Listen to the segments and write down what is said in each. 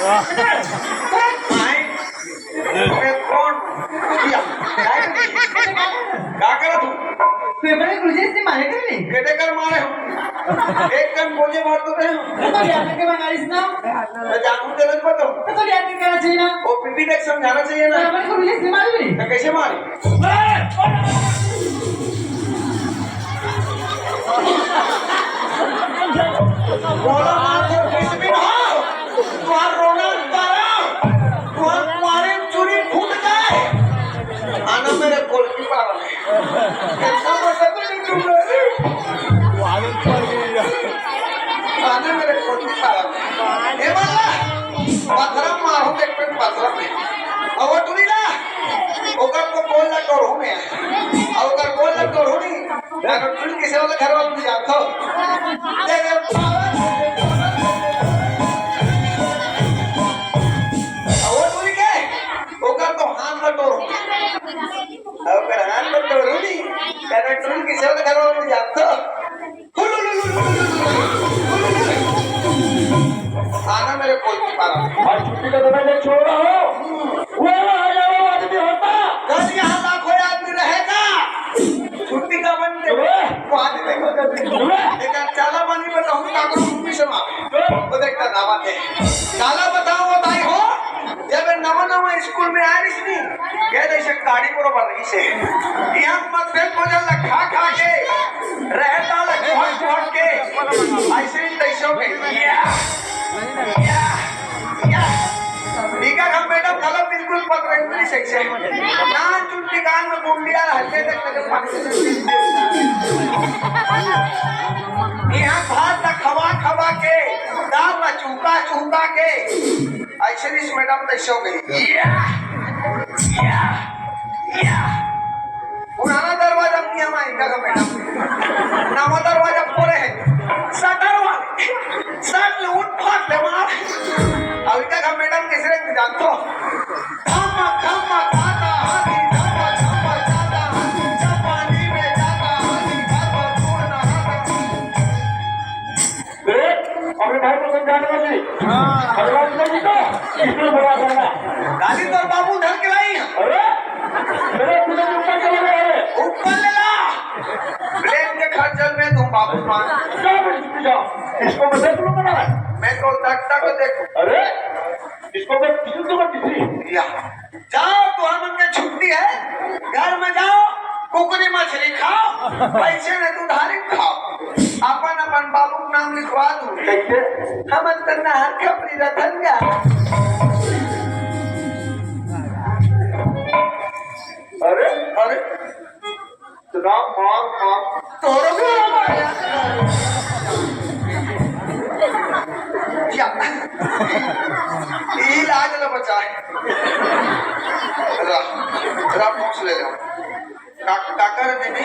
ते काय? का करा तू पेपर गुरुजी मारे कर ले केटे कर मारे हो एक कन बोझे मारतो रे तो तो याद करके मंगाइस ना मैं जानू तेरे को तो तो याद करके आना चाहिए ना वो पीपी देख समझाना चाहिए ना पेपर गुरुजी से मारे तो कैसे मारी आना मेरे की और छुट्टी का समय नहीं छोड़। हो देखो, चाला पानी बताऊँ का करो से मापे वो देखता नामा थे चाला बताओ, वो ताई हो? जब नवा नवा स्कूल में आया इसनी ये देश गाड़ी बरोबर रही से। यहाँ मत फेल भोजन ला खा खा के। रहता ला घोट घोट के। ऐसे ही तैसों के या या या ठीक हम मैडम गलत बिल्कुल पत्र इंग्लिश सेक्शन ना, चुट्टी कान में गुंडिया हल्के तक तक यहाँ भात खवा खवा के, दाल में चूका चूका के। ऐसे इस मैडम तैसे हो गई। पुराना दरवाज़ा किया माइका का मैडम। नवा दरवाज़ा पूरे है। सटर वाले सट ले उठ फाट ले मार। अभी तक हम मैडम किसी जानते हो? धम्मा धम्मा भाई को भगवान नहीं तो इसमें बड़ा करना गाली तो बाबू धर के लाई। अरे मेरे पूरे ऊपर चले गए ऊपर ले ला। प्लेन के खर्चल में तुम बाबू मान। जाओ? इसको मैं देख लूँगा ना मैं तो देखो। अरे इसको मैं किसी किसी जाओ तो हम के छुट्टी है। घर में जाओ कुकरी मछली खाओ। पैसे ने तो अपन बाबू के नाम लिखवा दू। कैसे? हम अंतर नहर खपरी रतन जा अरे अरे। राम मार मार तोरो भी हमारे या। ये लाज न बचाए। रा रा पूछ ले लो का काका रे दीदी।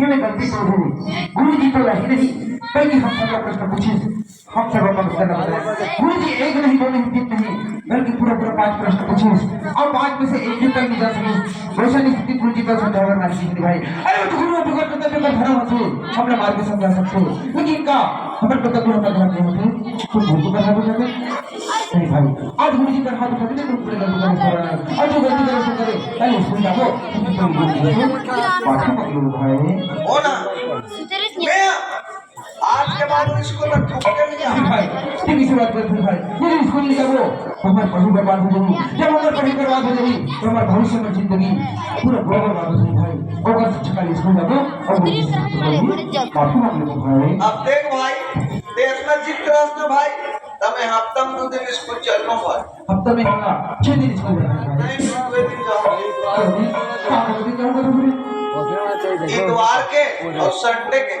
किन गर्दैछौँ गुरुजी को लागि नहीं। कहीं हम सबका प्रश्न पूछिस हम सब अपन उत्तर बताए गुरुजी एक नहीं दो नहीं तीन नहीं बल्कि पूरा पूरा पांच प्रश्न पूछिस और पांच में से एक भी तक नहीं जा सकिस रोशन स्थिति गुरुजी का समझा करना सीखने भाई। अरे गुरु अभी कर करते कर खराब हो हमने मार्ग समझा सकते लेकिन का हमारे पता गुरु का घर नहीं होते तो गुरु को करना भी नहीं भाई आज गुरु जी का हाथ उठा के तुम पूरे गलती कर रहे हैं और जो गलती करे सो करे पहले स्कूल जाओ तुम गुरु जी को पाछू पकड़ो भाई हो ना मैं आज के बाद इसको मैं ठोक के नहीं जी आऊँ भाई ठीक इसी बात पर फिर भाई ये स्कूल नहीं जाओ हमारे पढ़ी बर्बाद हो जाएगी जब हमारे पढ़ी बर्बाद हो जाएगी तो हमारे भविष्य में ज़िंदगी पूरा पूरा बर्बाद हो जाएगी भाई और शिक्षा का स्कूल जाओ और काफ़ी मामले को भाई अब देख भाई देश में जीत रहा तो भाई। तब हफ़्ता में दो दिन चलना हफ़्ता में छह दिन नहीं दो दिन इतवार के और संडे के।